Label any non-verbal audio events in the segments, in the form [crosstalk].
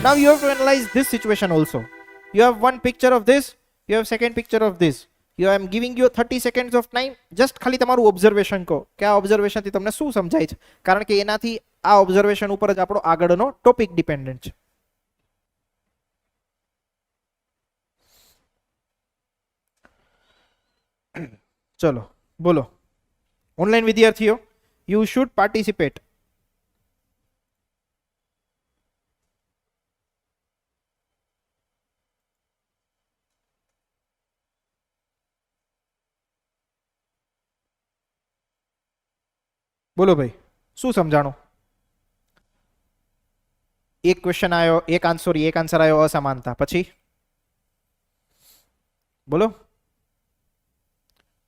Now you have to analyze this situation also. You have one picture of this, you have second picture of this. You I am giving you 30 seconds of time. Just ખાલી તમારું observation કહો કે આ ઓબ્ઝર્વેશનથી તમને શું સમજાય છે કારણ કે એનાથી આ ઓબ્ઝર્વેશન ઉપર જ આપણો આગળનો ટોપિક ડિપેન્ડન્ટ છે ચલો બોલો ઓનલાઈન વિદ્યાર્થીઓ યુ શુડ પાર્ટિસિપેટ બોલો ભાઈ શું સમજાણું એક ક્વેશ્ચન આવ્યો એક આન્સર એક આન્સર આવ્યો અસમાનતા પછી બોલો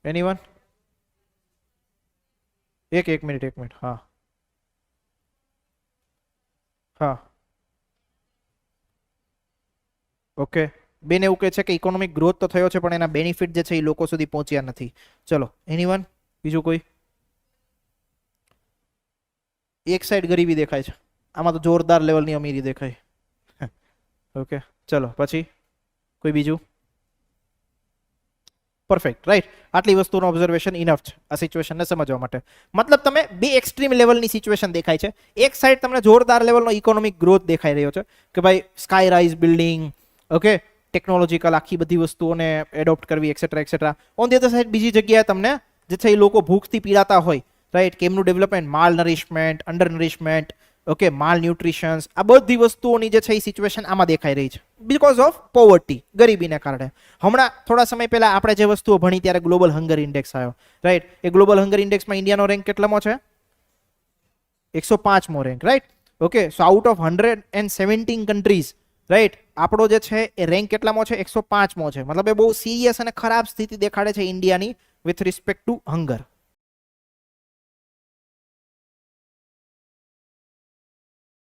એનીવન એક એક મિનિટ એક મિનિટ હા હા ઓકે બેન એવું કહે છે કે ઇકોનોમિક ગ્રોથ તો થયો છે, પણ એના બેનિફિટ જે છે એ લોકો સુધી પહોંચ્યા નથી. ચલો એનીવન બીજું કોઈ? એક સાઈડ ગરીબી દેખાય છે. આમાં તો જોરદાર લેવલની અમીરી દેખાય. [laughs] ઓકે ચલો, પછી કોઈ બીજું? પરફેક્ટ રાઈટ આટલી વસ્તુનો ઓબ્ઝર્વેશન ઇનફ છે આ સિચ્યુએશનને સમજવા માટે. મતલબ તમે બે એક્સ્ટ્રીમ લેવલની સિચ્યુએશન દેખાય છે. એક સાઈડ તમને જોરદાર લેવલનો ઇકોનોમિક ગ્રોથ દેખાઈ રહ્યો છે કે ભાઈ sky rise building okay technological આખી બધી વસ્તુઓને એડોપ્ટ કરવી etcetera etcetera on the other side બીજી જગ્યાએ તમને જે છે એ લોકો ભૂખથી પીડાતા હોય રાઈટ કે એમનું development malnourishment undernourishment okay malnutritions આ બધી વસ્તુઓની જે છે એ સિચ્યુએશન આમાં દેખાઈ રહી છે. બિકોઝ ઓફ પોવર્ટી ગરીબીને કારણે. હમણાં થોડા સમય પહેલા આપણે જે વસ્તુઓ ભણી ત્યારે ગ્લોબલ હંગર ઇન્ડેક્સ આવ્યો. રાઈટ એ ગ્લોબલ હંગર ઇન્ડેક્સમાં ઇન્ડિયાનો રેન્ક કેટલામો છે? એકસો પાંચમો rank right okay so out of hundred and seventeen countries right આપણો જે છે એ રેન્ક કેટલામો છે? એકસો પાંચમો છે. મતલબ એ બહુ સિરિયસ અને ખરાબ સ્થિતિ દેખાડે છે ઇન્ડિયાની વિથ રિસ્પેક્ટ ટુ હંગર